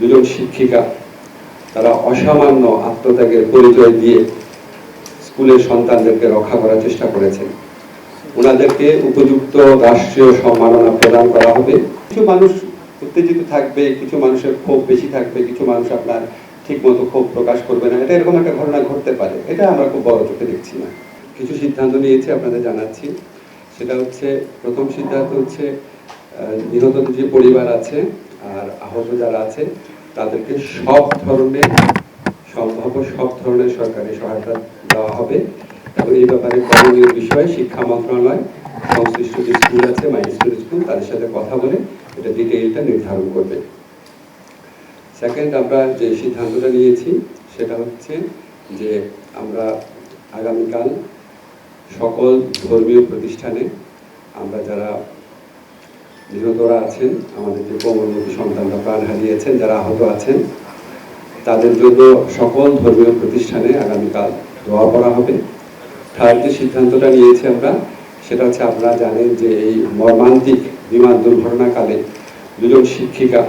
দুজন শিক্ষিকা, তারা অসামান্য আত্মত্যাগের পরিচয় দিয়ে স্কুলের সন্তানদেরকে রক্ষা করার চেষ্টা করেছেন। ওনাদেরকে উপযুক্ত রাষ্ট্রীয় সম্মাননা প্রদান করা হবে। কিছু মানুষ উত্তেজিত থাকবে, কিছু মানুষের ক্ষোভ বেশি থাকবে, কিছু মানুষ আপনার ঠিক মতো ক্ষোভ প্রকাশ করবে না। এটা এরকম একটা ঘটনা ঘটতে পারে। এটা আমরা খুব বড় চোখে দেখছি না। কিছু সিদ্ধান্ত নিয়েছি, আপনাদের জানাচ্ছি। সেটা হচ্ছে, প্রথম সিদ্ধান্ত হচ্ছে নিহতদের যে পরিবার আছে আর আহত যারা আছে তাদেরকে সব ধরনের, সম্ভাব্য সব ধরনের সরকারি সহায়তা দেওয়া হবে। এবং এই ব্যাপারে করণীয় বিষয়ে শিক্ষা মন্ত্রণালয়, সংশ্লিষ্ট যে স্কুল আছে মাইন্ড স্কুল স্কুল, তাদের সাথে কথা বলে এটা ডিটেইলটা নির্ধারণ করবে। সেকেন্ড আমরা যে সিদ্ধান্তটা নিয়েছি, সেটা হচ্ছে যে আমরা আগামীকাল সকল ধর্মীয় প্রতিষ্ঠানে আমরা যারা নিহতরা আছেন আমাদের যে কোমলমতি সন্তানরা প্রাণ হারিয়েছেন, যারা আহত আছেন, তাদের জন্য সকল ধর্মীয় প্রতিষ্ঠানে আগামীকাল দোয়া করা হবে। থার্ড যে সিদ্ধান্তটা নিয়েছি আমরা, সেটা হচ্ছে আপনারা জানেন যে এই মর্মান্তিক বিমান দুর্ঘটনাকালে দুজন শিক্ষিকা,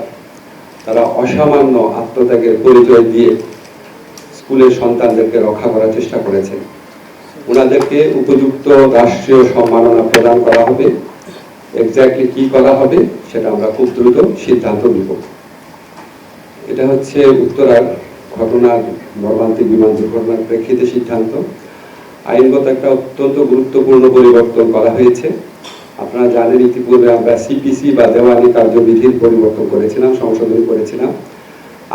তারা অসামান্য আত্মত্যাগের পরিচয় দিয়ে স্কুলের সন্তানদেরকে রক্ষা করার চেষ্টা করেছেন। ওনাদেরকে উপযুক্ত রাষ্ট্রীয় সম্মাননা প্রদান করা হবে। এক্স্যাক্টলি কি করা হবে সেটা আমরা খুব দ্রুত সিদ্ধান্ত নিব। এটা হচ্ছে উত্তরার ঘটনার মর্মান্তিক বিমান দুর্ঘটনার প্রেক্ষিতে সিদ্ধান্ত। আইনগত একটা অত্যন্ত গুরুত্বপূর্ণ পরিবর্তন করা হয়েছে। আপনারা জানেন ইতিপূর্বে আমরা সিপিসি বা দেওয়ানি কার্যবিধির পরিবর্তন করেছিলাম, সংশোধন করেছিলাম।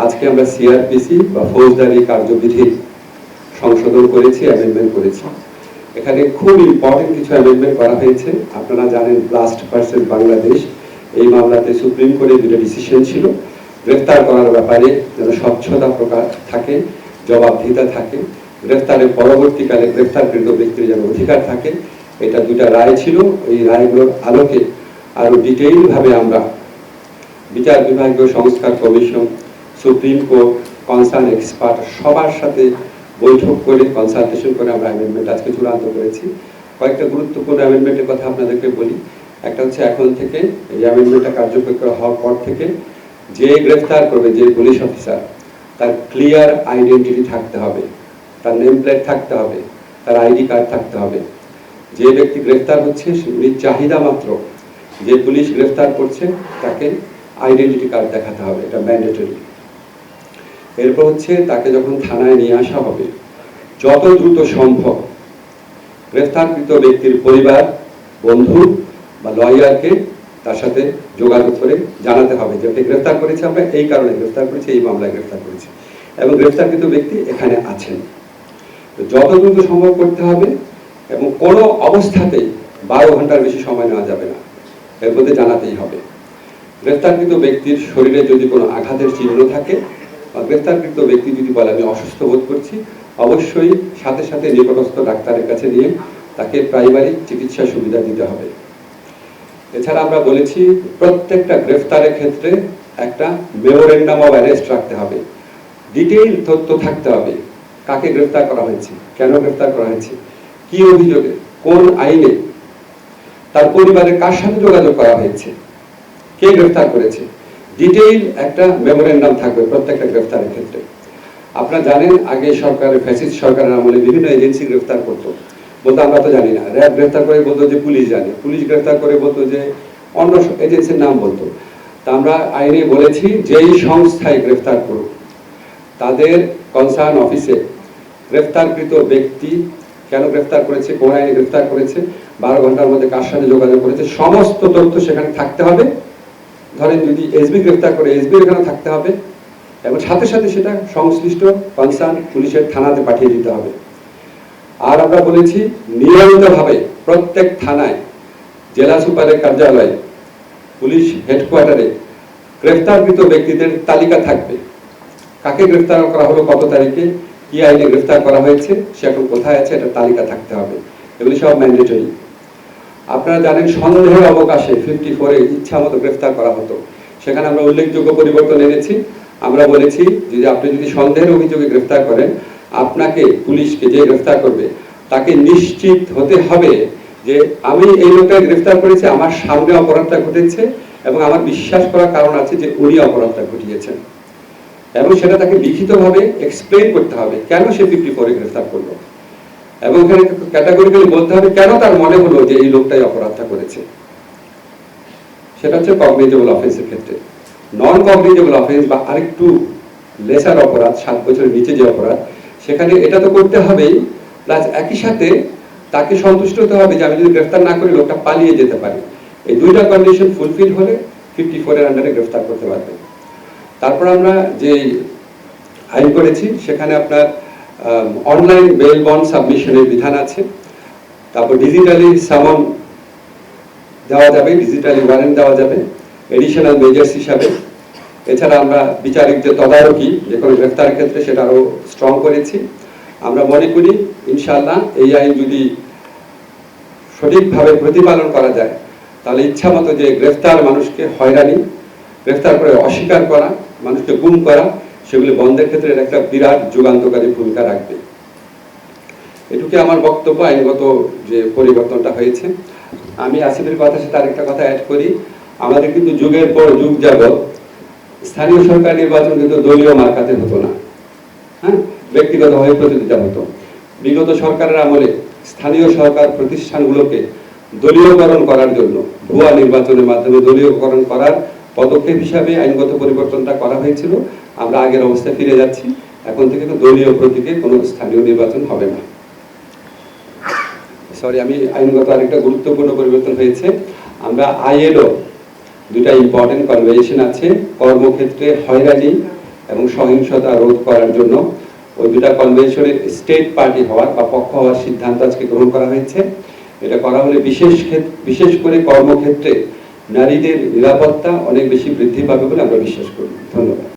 আজকে আমরা সিআরপিসি বা ফৌজদারি কার্যবিধির সংশোধন করেছি অ্যামেন্ডমেন্ট করেছি। এখানে খুব ইম্পর্টেন্ট কিছু অ্যামেন্ডমেন্ট করা হয়েছে। আপনারা জানেন ব্লাস্ট ভার্সেস বাংলাদেশ এই মামলাতে সুপ্রিম কোর্টের দুটো ডিসিশন ছিল। গ্রেফতার করার ব্যাপারে যেন স্বচ্ছতা প্রকাশ থাকে, জবাবদিহিতা থাকে। গ্রেফতারের পরবর্তীকালে গ্রেফতারকৃত ব্যক্তির যেন অধিকার থাকে, এটা দুটা রায় ছিল। এই রায়গুলোর আলোকে আরও ডিটেইল ভাবে আমরা বিচার বিভাগীয় সংস্কার commission supreme court concern expert সবার সাথে বৈঠক করে কনসালটেশন করে আমরা অ্যামেন্ডমেন্ট আজকে চূড়ান্ত করেছি। কয়েকটা গুরুত্বপূর্ণ অ্যামেন্ডমেন্টের কথা আপনাদেরকে বলি। একটা হচ্ছে এখন থেকে এই অ্যামেন্ডমেন্টটা কার্যকর করা হওয়ার পর থেকে যে গ্রেফতার করবে যে পুলিশ অফিসার তার ক্লিয়ার আইডেন্টিটি থাকতে হবে, তার নেম প্লেট থাকতে হবে, তার আইডি কার্ড থাকতে হবে। যে ব্যক্তি গ্রেফতার হচ্ছে উনি চাহিদা মাত্র। যে পুলিশ গ্রেফতার করছে, তাকে আইডেন্টিটি কার্ড দেখাতে হবে, এটা ম্যান্ডেটরি এরপর হচ্ছে তাকে যখন থানায় নিয়ে আসা হবে, যত দ্রুত সম্ভব গ্রেফতারকৃত ব্যক্তির পরিবার, বন্ধু বা লয়ারকে তার সাথে যোগাযোগ করে জানাতে হবে যে ওকে গ্রেফতার করেছে আমরা এই কারণে গ্রেফতার করেছি, এই মামলায় গ্রেফতার করেছি। এবং গ্রেফতারকৃত ব্যক্তি এখানে আছেন। যত দ্রুত সম্ভব করতে হবে এবং কোনো অবস্থাতেই বারো ঘণ্টার বেশি সময় নেওয়া যাবে না। এর মধ্যে জানাতেই হবে। গ্রেফতারকৃত ব্যক্তির শরীরে যদি কোনো আঘাতের চিহ্ন থাকে গ্রেফতারকৃত ব্যক্তি যদি বলে, আমি অসুস্থ বোধ করছি, অবশ্যই সাথে সাথে নিকটস্থ ডাক্তারের কাছে নিয়ে তাকে প্রাইমারি চিকিৎসা সুবিধা দিতে হবে। এছাড়া আমরা বলেছি, প্রত্যেকটা গ্রেফতারের ক্ষেত্রে একটা মেমোরেন্ডাম অফ অ্যারেস্ট রাখতে হবে। ডিটেইল তথ্য থাকতে হবে, কাকে গ্রেফতার করা হয়েছে, কেন গ্রেফতার করা হয়েছে, কি অভিযোগে, কোন আইনে, তার পরিবারের কার সাথে যোগাযোগ করা হয়েছে, কে গ্রেফতার করেছে ডিটেইল একটা মেমোরেন্ডাম থাকবে প্রত্যেকটা গ্রেফতারের ক্ষেত্রে। আপনারা জানেন, আগে সরকারের ফ্যাসিস্ট সরকারের আমলে বিভিন্ন এজেন্সি গ্রেফতার করতো। বলতো আমরা তো জানি না। র্যাব গ্রেফতার করে বলতো যে পুলিশ জানে। পুলিশ গ্রেফতার করে বলতো যে অন্য এজেন্সির নাম বলতো। তা আমরা আইনে বলেছি, যেই সংস্থায় গ্রেফতার করুক, তাদের কনসার্ন অফিসে গ্রেফতারকৃত ব্যক্তি কেন গ্রেফতার করেছে, কোন আইনে গ্রেফতার করেছে, বারো ঘণ্টার মধ্যে কার সাথে যোগাযোগ করেছে, সমস্ত তথ্য সেখানে থাকতে হবে। ধরেন যদি এসবি গ্রেফতার করে, এসবি এখানে থাকতে হবে এবং সাথে সাথে সেটা সংশ্লিষ্ট কনসার্ন পুলিশের থানাতে পাঠিয়ে দিতে হবে। আর আমরা বলেছি, নিয়মিতভাবে প্রত্যেক থানায়, জেলা সুপারের কার্যালয়ে, পুলিশ হেডকোয়ার্টারে গ্রেফতারকৃত ব্যক্তিদের তালিকা থাকবে। কাকে গ্রেফতার করা হলো, কত তারিখে, কি আইনে গ্রেফতার করা হয়েছে, সে এখন কোথায় আছে, এটা তালিকা থাকতে হবে। এগুলি সব ম্যান্ডেটরি আপনারা জানেন সন্দেহের অবকাশে ফিফটি ফোরে ইচ্ছা মতো গ্রেফতার করা হতো। সেখানে আমরা উল্লেখযোগ্য পরিবর্তন এনেছি। আমরা বলেছি যে আপনি যদি সন্দেহের অভিযোগে গ্রেফতার করেন, আপনাকে পুলিশকে যে গ্রেফতার করবে, তাকে নিশ্চিত হতে হবে যে আমি এই লোকটাকে গ্রেফতার করেছি, আমার সামনে অপরাধটা ঘটেছে এবং আমার বিশ্বাস করার কারণ আছে যে উনি অপরাধটা ঘটিয়েছেন। এবং সেটা তাকে লিখিতভাবে এক্সপ্লেন করতে হবে কেন সে ফিফটি ফোরে গ্রেফতার করল। এবং এখানে ক্যাটাগরিক্যালি বলতে হবে কেন তার মনে হলো যে এই লোকটাই অপরাধটা করেছে। সেটা হচ্ছে কগনিজেবল অফেন্সের ক্ষেত্রে। নন কগনিজেবল অফেন্স বা আরেকটু লেসার অপরাধ, সাত বছরের নিচে যে অপরাধ, সেখানে এটা তো করতে হবেই প্লাস একই সাথে তাকে সন্তুষ্ট হতে হবে যে আমি যদি গ্রেফতার না করি, লোকটা পালিয়ে যেতে পারি। এই দুইটা কন্ডিশন ফুলফিল হলে ফিফটি ফোরের আন্ডারে গ্রেফতার করতে পারবে। তারপর আমরা যে আইন করেছি, সেখানে আপনার অনলাইন বেল বন্ড সাবমিশনের বিধান আছে। তারপর ডিজিটালি সামন দেওয়া যাবে ডিজিটালি ওয়ারেন্ট দেওয়া যাবে এডিশনাল মেজার্স হিসাবে। এছাড়া আমরা বিচারিকদের তদারকি, যে কোনো গ্রেফতারের ক্ষেত্রে সেটা আরও স্ট্রং করেছি। আমরা মনে করি, ইনশাআল্লাহ, এই আইন যদি সঠিকভাবে প্রতিপালন করা যায়, তাহলে ইচ্ছা মতো যে গ্রেফতার মানুষকে হয়রানি, গ্রেফতার করে অস্বীকার করা, মানুষকে গুম করা সেগুলি বন্ধের ক্ষেত্রে একটা বিরাট যুগান্তকারী ভূমিকা রাখবে। এটুকু আমার বক্তব্য, আইনগত যে পরিবর্তনটা হয়েছে। আমি আসিফের কথার সাথে আরেকটা কথা অ্যাড করি। আমাদের কিন্তু যুগের পর যুগ যাবৎ স্থানীয় সরকার নির্বাচন কিন্তু দলীয় মার্কাতে হতো না। হ্যাঁ? ব্যক্তিগতভাবে প্রতিযোগিতা হতো। বিগত সরকারের আমলে স্থানীয় সরকার প্রতিষ্ঠানগুলোকে দলীয়করণ করার জন্য ভুয়া নির্বাচনের মাধ্যমে দলীয়করণ করার পদক্ষেপ হিসাবে আইনগত পরিবর্তনটা করা হয়েছিল। আমরা আগের অবস্থায় ফিরে যাচ্ছি। এখন থেকে দলীয় প্রতীকে কোনো স্থানীয় নির্বাচন হবে না। সরি আমি আইনগত আরেকটা গুরুত্বপূর্ণ পরিবর্তন হয়েছে। আমরা আইএলও দুটা ইম্পর্টেন্ট কনভেনশন আছে। কর্মক্ষেত্রে হয়রানি এবং সহিংসতা রোধ করার জন্য। ওই দুটা কনভেনশনের স্টেট পার্টি হওয়ার বা পক্ষ হওয়ার সিদ্ধান্ত আজকে গ্রহণ করা হয়েছে। এটা করা হলে বিশেষ বিশেষ করে কর্মক্ষেত্রে নারীদের নিরাপত্তা অনেক বেশি বৃদ্ধি পাবে বলে আমরা বিশ্বাস করি। ধন্যবাদ।